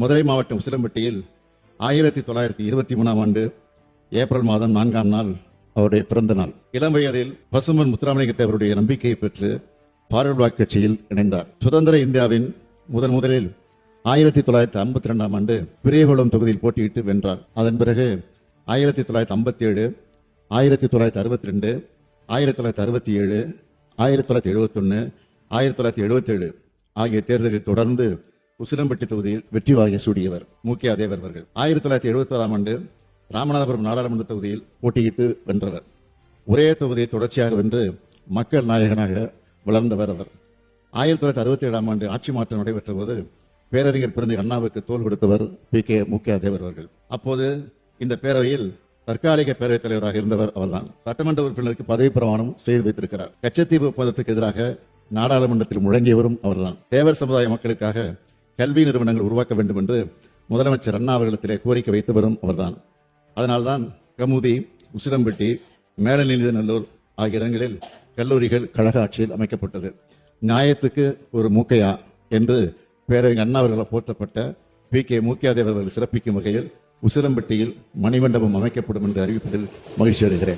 மதுரை மாவட்டம் சிலம்பட்டியில் ஆயிரத்தி தொள்ளாயிரத்தி இருபத்தி மூணாம் ஆண்டு ஏப்ரல் மாதம் நான்காம் நாள் அவருடைய பிறந்த நாள். இளம் வயதில் பசுமன் முத்துராமலிங்க தேவருடைய நம்பிக்கையை பெற்று பார்வர்ட் கட்சியில் இணைந்தார். சுதந்திர இந்தியாவின் முதன் முதலில் ஆயிரத்தி தொள்ளாயிரத்தி ஐம்பத்தி ரெண்டாம் ஆண்டு பெரியகுளம் தொகுதியில் போட்டியிட்டு வென்றார். அதன் பிறகு ஆயிரத்தி தொள்ளாயிரத்தி ஐம்பத்தி ஏழு ஆயிரத்தி தொள்ளாயிரத்தி அறுபத்தி ரெண்டு ஆயிரத்தி தொள்ளாயிரத்தி அறுபத்தி ஏழு ஆயிரத்தி தொள்ளாயிரத்தி எழுபத்தொன்று ஆயிரத்தி தொள்ளாயிரத்தி எழுபத்தேழு ஆகிய தேர்தலில் தொடர்ந்து உசிலம்பட்டி தொகுதியில் வெற்றி வாகை சூடியவர் மூக்கியா தேவர் அவர்கள். ஆயிரத்தி தொள்ளாயிரத்தி எழுபத்தோராம் ஆண்டு ராமநாதபுரம் நாடாளுமன்ற தொகுதியில் போட்டியிட்டு வென்றவர். ஒரே தொகுதியை தொடர்ச்சியாக வென்று மக்கள் நாயகனாக வளர்ந்தவர் அவர். ஆயிரத்தி தொள்ளாயிரத்தி அறுபத்தி ஏழாம் ஆண்டு ஆட்சி மாற்றம் நடைபெற்ற போது பேரறிஞர் பிறந்த அண்ணாவுக்கு தோல் கொடுத்தவர் பி. கே. முக்கியா தேவர் அவர்கள். அப்போது இந்த பேரவையில் தற்காலிக பேரவைத் தலைவராக இருந்தவர் அவர்தான். சட்டமன்ற உறுப்பினருக்கு பதவி பிரமாணம் செய்து வைத்திருக்கிறார். கச்சத்தீவு ஒப்பந்தத்துக்கு எதிராக நாடாளுமன்றத்தில் முழங்கியவரும் அவர்தான். தேவர் சமுதாய மக்களுக்காக கல்வி நிறுவனங்கள் உருவாக்க வேண்டும் என்று முதலமைச்சர் அண்ணா அவர்களிடத்திலே கோரிக்கை வைத்தவரும் அவர்தான். அதனால்தான் கமுதி உசிலம்பட்டி மேலநீதிநல்லூர் ஆகிய இடங்களில் கல்லூரிகள் கழக ஆட்சியில் அமைக்கப்பட்டது. நியாயத்துக்கு ஒரு மூக்கையா என்று பேரறிஞர் அண்ணா அவர்களால் போற்றப்பட்ட பி. கே. மூக்கியாதேவர்கள் சிறப்பிக்கும் வகையில் உசிலம்பட்டியில் மணிமண்டபம் அமைக்கப்படும் என்று அறிவிப்பதில் மகிழ்ச்சி அடைகிறேன்